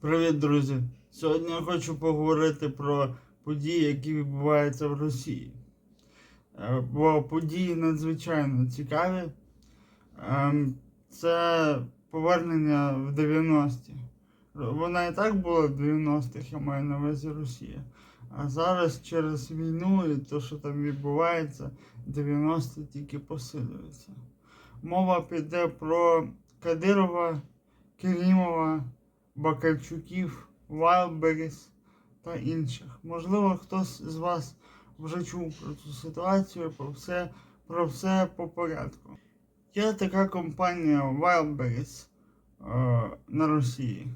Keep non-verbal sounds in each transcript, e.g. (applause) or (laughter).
Привіт, друзі! Сьогодні я хочу поговорити про події, які відбуваються в Росії. Е, Бо події надзвичайно цікаві. Ем, Це повернення в 90-ті. Вона і так була в 90-х, я маю на увазі Росія. А зараз через війну і те, що там відбувається, 90-ті тільки посилюються. Мова піде про Кадирова, Керімова. Бакальчуків, Вайлберіс та інших. Можливо, хтось з вас вже чув про цю ситуацію, про все, про все по порядку. Є така компанія Wildberries е, на Росії.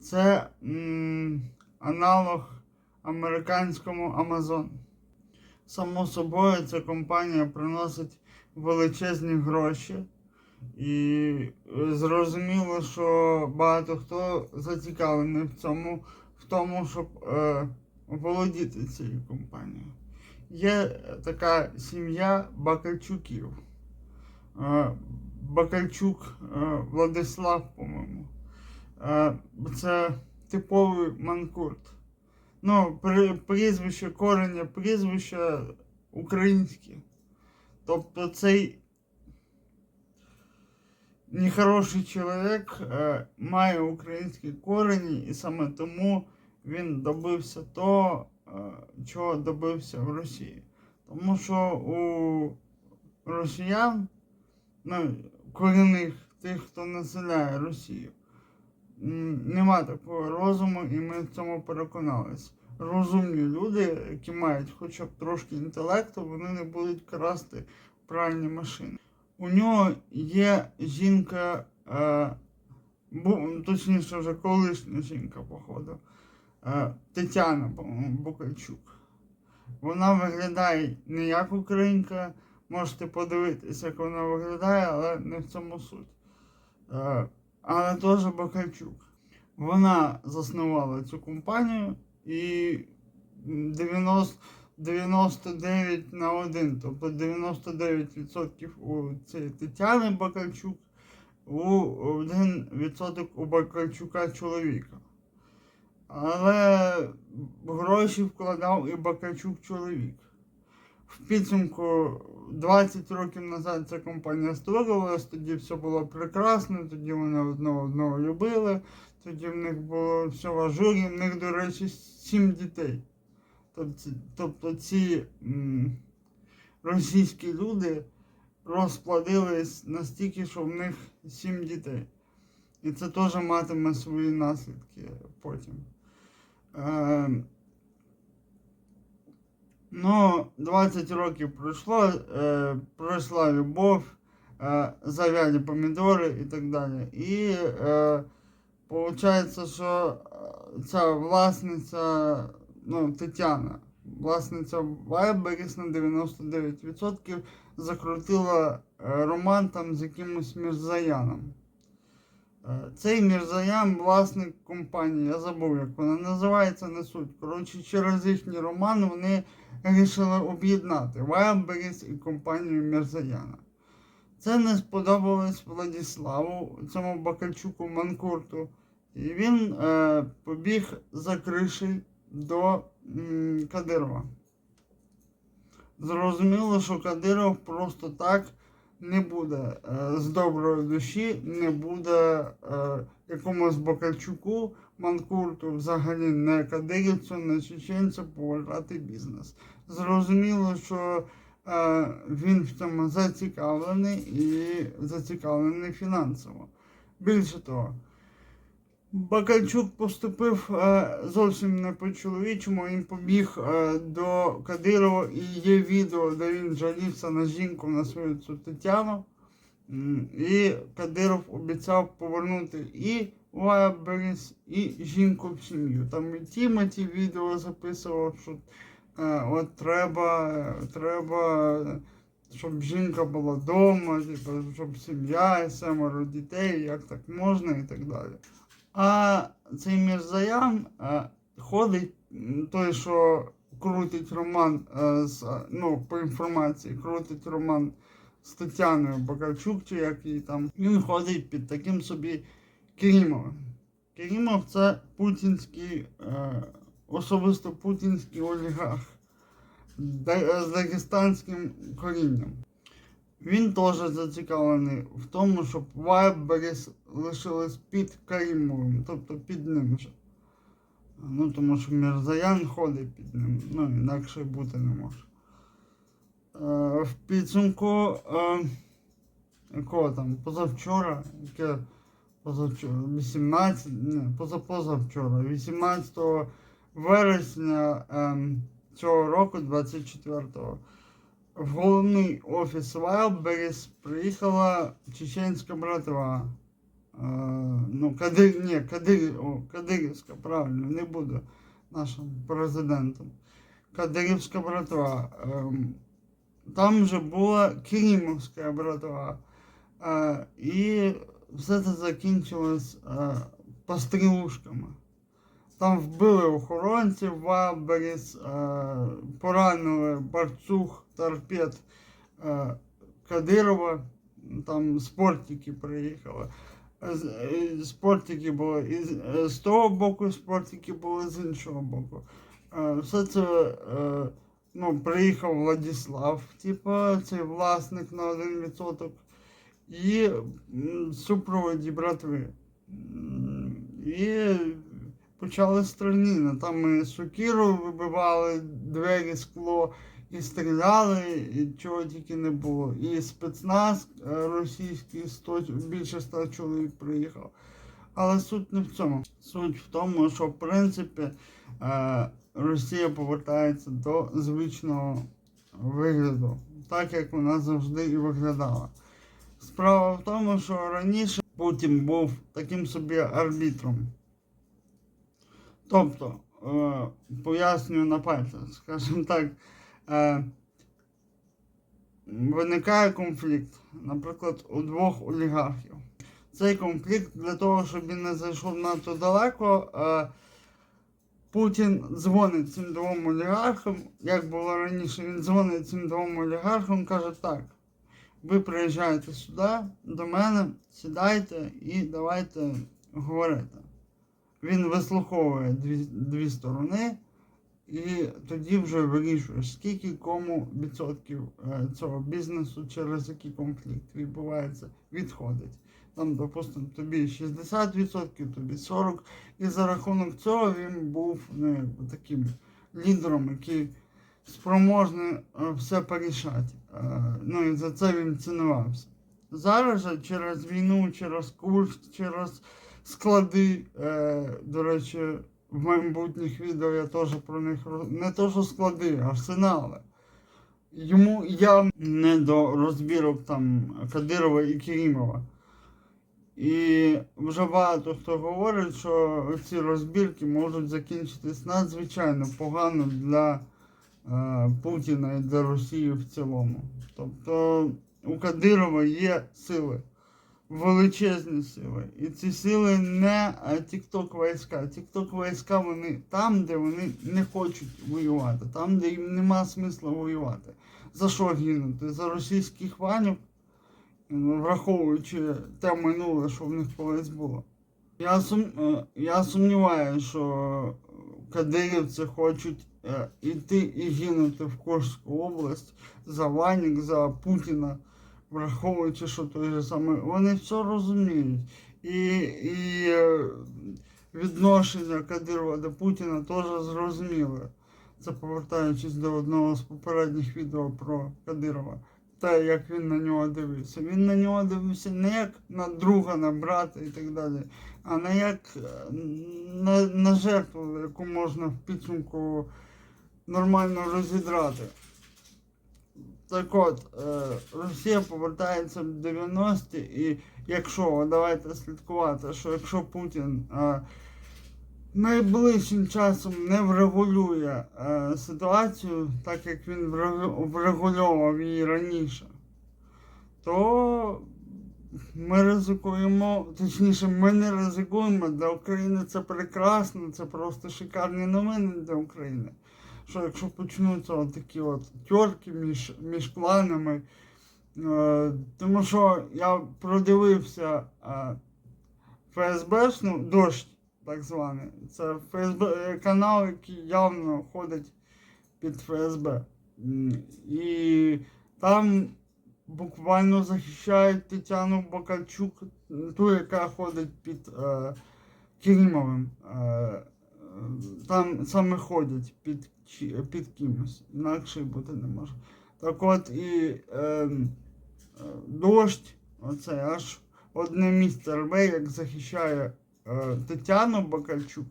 Це м, аналог американському Amazon. Само собою, ця компанія приносить величезні гроші. І зрозуміло, що багато хто зацікавлений в цьому, в тому, щоб е, володіти цією компанією. Є така сім'я Бакальчуків. Е, Бакальчук е, Владислав, по-моєму. Е, це типовий манкурт. Ну, прізвище, корення прізвища українське. Тобто цей нехороший чоловік е, має українські корені, і саме тому він добився того, е, чого добився в Росії. Тому що у росіян, ну, корінних тих, хто населяє Росію, нема такого розуму, і ми в цьому переконалися. Розумні люди, які мають хоча б трошки інтелекту, вони не будуть красти пральні машини. У нього є жінка, е, бу, точніше вже колишня жінка, походу, е, Тетяна Букальчук. Вона виглядає не як українка, можете подивитися, як вона виглядає, але не в цьому суть. Е, але теж Бакальчук. Вона заснувала цю компанію і 90, 99 на 1, тобто 99% у цієї Тетяни Бакальчук, у 1% у Бакальчука чоловіка. Але гроші вкладав і Бакальчук чоловік. В підсумку 20 років назад ця компанія створювалась, тоді все було прекрасно, тоді вони одного одного любили, тоді в них було все в ажурі, в них, до речі, 7 дітей. Тобто, тобто ці російські люди розплодились настільки, що в них 7 дітей. І це теж матиме свої наслідки потім. Е, ну, 20 років пройшло, е, пройшла любов, е, зав'ялі помідори і так далі. І е, виходить, що е, ця власниця, ну, Тетяна, власниця Вайберіс на 99% закрутила е, роман там з якимось Мірзаяном. Е, Цей Мірзаян власник компанії, я забув, як вона називається, не суть. Коротше, через їхній роман вони вирішили об'єднати Wildberries і компанію Мірзаяна. Це не сподобалось Владіславу, цьому Бакальчуку Манкурту. І він е, побіг за криші до Кадирова. Зрозуміло, що Кадиров просто так не буде е, з доброї душі, не буде е, якомусь Бакальчуку, Манкурту, взагалі не кадирівцю, не чеченцю поважати бізнес. Зрозуміло, що е, він в цьому зацікавлений і зацікавлений фінансово. Більше того, Бакальчук поступив е, зовсім не по-чоловічому, він побіг е, до Кадирова і є відео, де він жалівся на жінку на свою цю Тетяну. І Кадиров обіцяв повернути і Вайберіс, і жінку в сім'ю. Там і Тімоті відео записував, що е, от треба, треба, щоб жінка була вдома, типу, щоб сім'я, семеро дітей, як так можна і так далі. А цей Мірзаян е, ходить, той, що крутить роман е, з, е, ну, по інформації, крутить роман з Тетяною Бакарчук, чи як її там, він ходить під таким собі Керімовим. Керімов це путінський, особисто путінський олігарх з дагестанським корінням. Він теж зацікавлений в тому, щоб Вайберіс лишились під Карімовим, тобто під ним же. Ну, тому що Мірзаян ходить під ним, ну, інакше бути не може. Е, в підсумку, е, якого там, позавчора, яке позавчора, 18, не, позапозавчора, 18 вересня ем, цього року, 24-го, в головний офіс Wildberries приїхала чеченська братва. Е, ну, Кадир, ні, Кадир, о, Кадирівська, правильно, не буду нашим президентом. Кадирівська братва. Ем, там вже була Керімовська братва. Е, і все це закінчилось е, пострілушками. Там вбили охоронців Ваберіс, е, поранили Барцух, торпед е, Кадирова, там спортики приїхали. Спортики були із, е, з того боку, спортики були з іншого боку. Все це ну, приїхав Владислав, типу, цей власник на 1%, і м, супроводі братви. І почали стрільнина. Там і сокиру вибивали, двері, скло, і стріляли, і чого тільки не було. І спецназ е, російський 100, більше 100 чоловік приїхав. Але суть не в цьому. Суть в тому, що в принципі е, Росія повертається до звичного вигляду, так як вона завжди і виглядала. Справа в тому, що раніше Путін був таким собі арбітром. Тобто, е, пояснюю на пальцях, скажімо так, е, виникає конфлікт, наприклад, у двох олігархів. Цей конфлікт для того, щоб він не зайшов надто далеко, е, Путін дзвонить цим двом олігархам, як було раніше, він дзвонить цим двом олігархам, каже так. Ви приїжджаєте сюди до мене, сідайте і давайте говорити. Він вислуховує дві, дві сторони і тоді вже вирішує, скільки кому відсотків е, цього бізнесу через який конфлікт відбувається, відходить. Там, допустимо, тобі 60%, тобі 40%. І за рахунок цього він був ну, якби, таким лідером, який спроможний е, все порішати. Е, Ну і за це він цінувався. Зараз же через війну, через курс, через склади, до речі, в майбутніх відео я теж про них роз- не то, що склади, арсенали. Йому явно не до розбірок там Кадирова і Керімова. І вже багато хто говорить, що ці розбірки можуть закінчитись надзвичайно погано для е, Путіна і для Росії в цілому. Тобто у Кадирова є сили, величезні сили. І ці сили не тікток війська. Тікток війська вони там, де вони не хочуть воювати, там, де їм нема смисла воювати. За що гинути? За російських ванів? Ну, враховуючи те минуле, що в них колись було. Я, сум, е, я сумніваюся, що кадирівці хочуть е, іти і гинути в Курську область за Ванік, за Путіна, враховуючи, що той же саме. Вони все розуміють. І, і е, відношення Кадирова до Путіна теж зрозуміле. Це повертаючись до одного з попередніх відео про Кадирова те, як він на нього дивився. Він на нього дивився не як на друга, на брата і так далі, а не як е, на, на жертву, яку можна в підсумку нормально розідрати. Так от, е, Росія повертається в 90-ті, і якщо, давайте слідкувати, що якщо Путін е, найближчим часом не врегулює е, ситуацію, так як він врегу- врегульовував її раніше, то ми ризикуємо, точніше, ми не ризикуємо для України. Це прекрасно, це просто шикарні новини для України. Що якщо почнуться такі от тьорки між, між кланами, е, тому що я продивився е, ФСБшну дощ так званий. Це ФСБ канал, який явно ходить під ФСБ. І там буквально захищають Тетяну Бакальчук, ту, яка ходить під е, Керімовим. Е, е, там саме ходять під, під кимось, інакше бути не може. Так от і е, е, дощ, оце аж одне місце рве, як захищає е, Тетяну Бакальчук,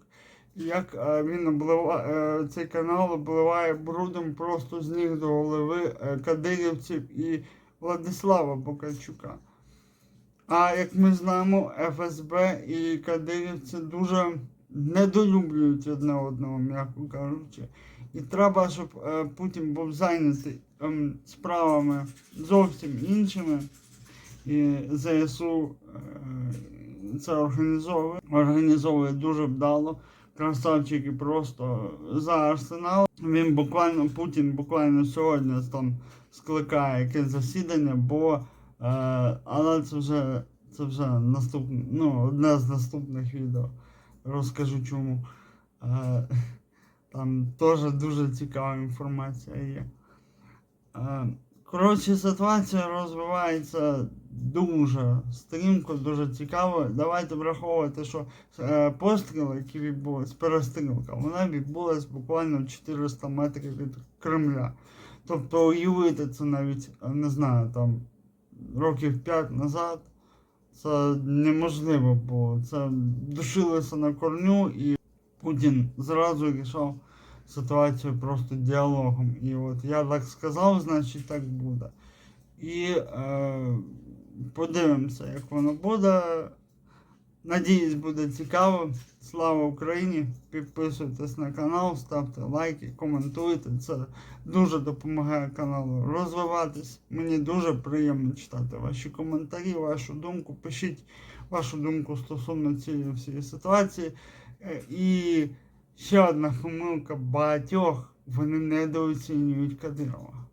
як е, він обливає, е, цей канал обливає брудом просто з ніг до голови е, кадирівців і Владислава Бакальчука. А як ми знаємо, ФСБ і кадирівці дуже недолюблюють одне одного, м'яко кажучи. І треба, щоб е, Путін був зайнятий справами зовсім іншими. І ЗСУ е, це організовує, організовує дуже вдало. Красавчики просто за арсенал. Він буквально, Путін буквально сьогодні там скликає якесь засідання, бо е, але це вже це вже наступне, ну, одне з наступних відео. Розкажу чому. Е, (laughs) там теж дуже цікава інформація є. Е, Коротше, ситуація розвивається дуже стрімко, дуже цікаво. Давайте враховувати, що е, постріл, який відбулась, перестрілка, вона відбулась буквально 400 метрів від Кремля. Тобто уявити це навіть, не знаю, там років 5 назад. Це неможливо було. Це душилося на корню, і Путін зразу рішав ситуацію просто діалогом. І от я так сказав, значить так буде. І е, подивимося, як воно буде. Надіюсь, буде цікаво. Слава Україні! Підписуйтесь на канал, ставте лайки, коментуйте. Це дуже допомагає каналу розвиватись. Мені дуже приємно читати ваші коментарі, вашу думку. Пишіть вашу думку стосовно цієї всієї ситуації. Е, І ще одна помилка багатьох. Вони недооцінюють Кадирова.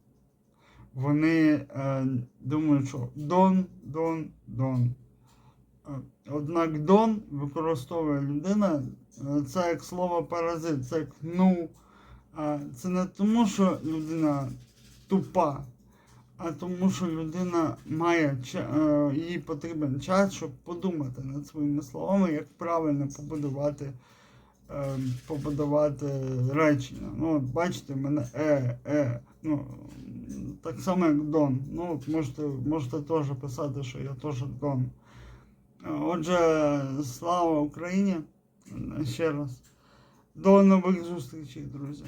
Вони е, думають, що Дон, Дон, Дон. Однак Дон використовує людина, це як слово паразит, це як ну. Це не тому, що людина тупа, а тому, що людина має е, їй потрібен час, щоб подумати над своїми словами, як правильно побудувати, е, побудувати речення. Ну, от бачите, в мене е, е. Ну, так само, як Дон. Ну, от можете, можете теж писати, що я теж Дон. Отже, слава Україні ще раз. До нових зустрічей, друзі.